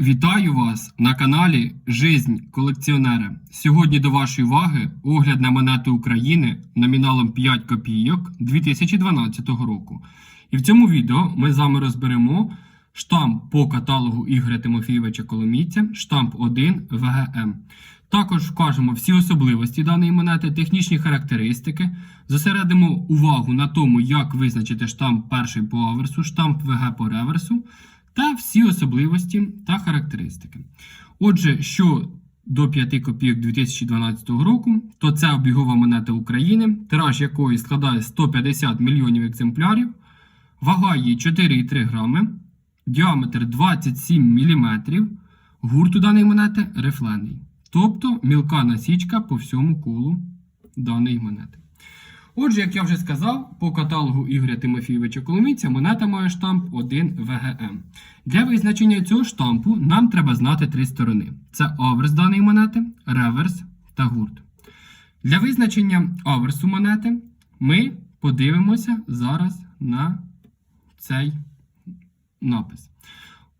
Вітаю вас на каналі Жизнь колекціонера. Сьогодні до вашої уваги огляд на монети України номіналом 5 копійок 2012 року. І в цьому відео ми з вами розберемо штамп по каталогу Ігоря Тимофійовича Коломійця, штамп 1 ВГМ. Також вкажемо всі особливості даної монети, технічні характеристики, зосередимо увагу на тому, як визначити штамп перший по аверсу, штамп ВГ по реверсу та всі особливості та характеристики. Отже, що до 5 копійок 2012 року, то це обігова монета України, тираж якої складає 150 мільйонів екземплярів, вага її 4,3 грами, діаметр 27 мм, гурт у даної монети рифлений. Тобто мілка насічка по всьому колу даної монети. Отже, як я вже сказав, по каталогу Ігоря Тимофійовича Коломійця монета має штамп 1 ВГМ. Для визначення цього штампу нам треба знати три сторони: це аверс даної монети, реверс та гурт. Для визначення аверсу монети ми подивимося зараз на цей напис.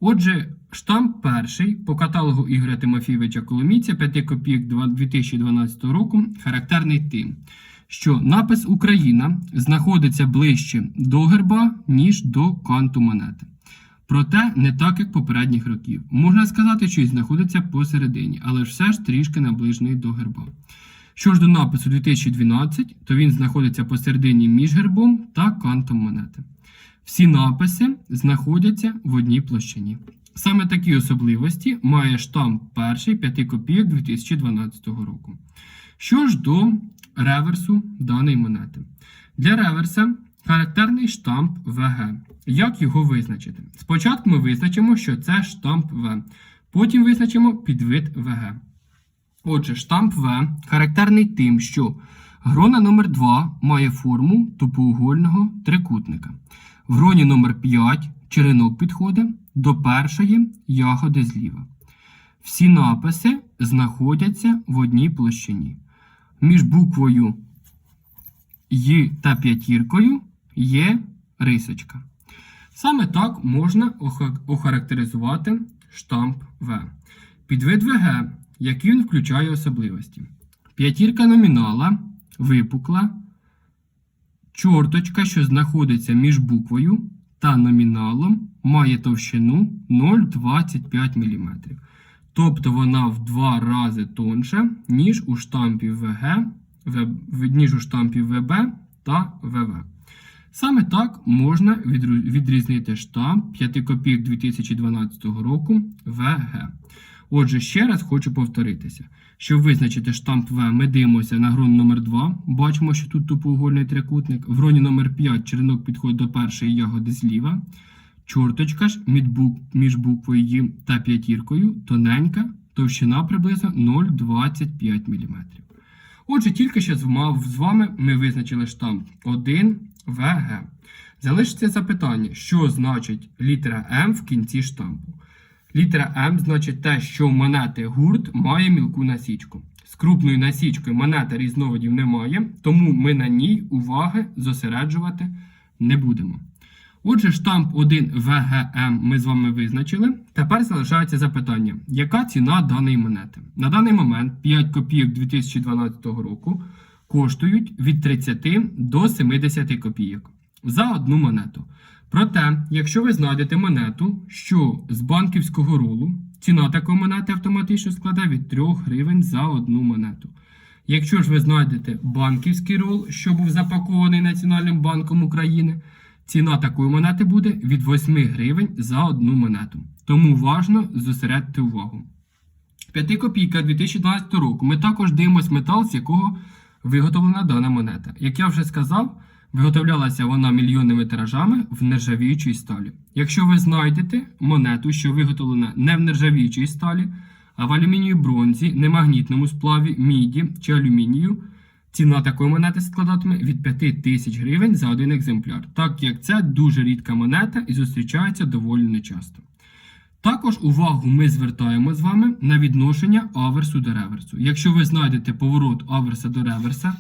Отже, штамп перший по каталогу Ігоря Тимофійовича Коломійця 5 копійок 2012 року характерний тим, що напис Україна знаходиться ближче до герба, ніж до канту монети. Проте не так, як попередніх років. Можна сказати, що і знаходиться посередині, але все ж трішки наближений до герба. Що ж до напису 2012, то він знаходиться посередині між гербом та кантом монети. Всі написи знаходяться в одній площині. Саме такі особливості має штамп перший 5 копійок 2012 року. Що ж до реверсу даної монети. Для реверса характерний штамп ВГ. Як його визначити? Спочатку ми визначимо, що це штамп В. Потім визначимо підвид ВГ. Отже, штамп В характерний тим, що грона номер 2 має форму тупоугольного трикутника. В гроні номер 5 черенок підходить до першої ягоди зліва. Всі написи знаходяться в одній площині. Між буквою Й та п'ятіркою є рисочка. Саме так можна охарактеризувати штамп В. Підвид ВГ, який він включає особливості. П'ятірка номінала випукла, чорточка, що знаходиться між буквою та номіналом, має товщину 0,25 мм. Тобто вона в два рази тонша, ніж у штампі ВГ, ніж у штампі ВБ та ВВ. Саме так можна відрізнити штамп 5 копійок 2012 року ВГ. Отже, ще раз хочу повторитися. Щоб визначити штамп В, ми дивимося на грон номер 2 Бачимо, що тут тупоугольний трикутник. В гроні номер 5 черенок підходить до першої ягоди зліва. Чорточка ж між бук- між буквою Й та п'ятіркою тоненька, товщина приблизно 0,25 мм. Отже, тільки що з вами ми визначили штамп 1 ВГ. Залишиться запитання, що значить літера М в кінці штампу. Літера М значить те, що монети гурт має мілку насічку. З крупною насічкою монета різновидів немає, тому ми на ній уваги зосереджувати не будемо. Отже, штамп 1 ВГМ ми з вами визначили. Тепер залишається запитання, яка ціна даної монети? На даний момент 5 копійок 2012 року коштують від 30 до 70 копійок за одну монету. Проте, якщо ви знайдете монету, що з банківського рулу, ціна такої монети автоматично складе від 3 гривень за одну монету. Якщо ж ви знайдете банківський рол, що був запакований Національним банком України, ціна такої монети буде від 8 гривень за одну монету. Тому важно зосередити увагу. 5 копійка 2012 року ми також дивимося метал, з якого виготовлена дана монета. Як я вже сказав, виготовлялася вона мільйонними тиражами в нержавіючій сталі. Якщо ви знайдете монету, що виготовлена не в нержавіючій сталі, а в алюмінію бронзі, немагнітному сплаві, міді чи алюмінію, ціна такої монети складатиме від 5 тисяч гривень за один екземпляр, так як це дуже рідка монета і зустрічається доволі нечасто. Також увагу ми звертаємо з вами на відношення аверсу до реверсу. Якщо ви знайдете поворот аверса до реверса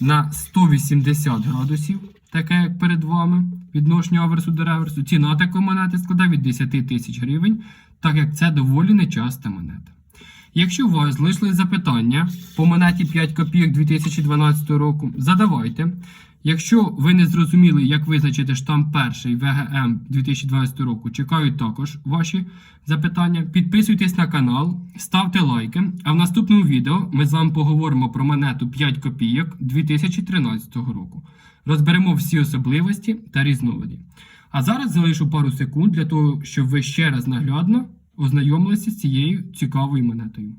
на 180 градусів, таке як перед вами, відношення аверсу до реверсу. Ціна такої монети складає від 10 тисяч гривень, так як це доволі нечаста монета. Якщо у вас залишились запитання по монеті 5 копійок 2012 року, задавайте. Якщо ви не зрозуміли, як визначити штамп перший ВГМ 2012 року, чекаю також ваші запитання. Підписуйтесь на канал, ставте лайки. А в наступному відео ми з вами поговоримо про монету 5 копійок 2013 року. Розберемо всі особливості та різновиди. А зараз залишу пару секунд для того, щоб ви ще раз наглядно ознайомилися з цією цікавою монетою.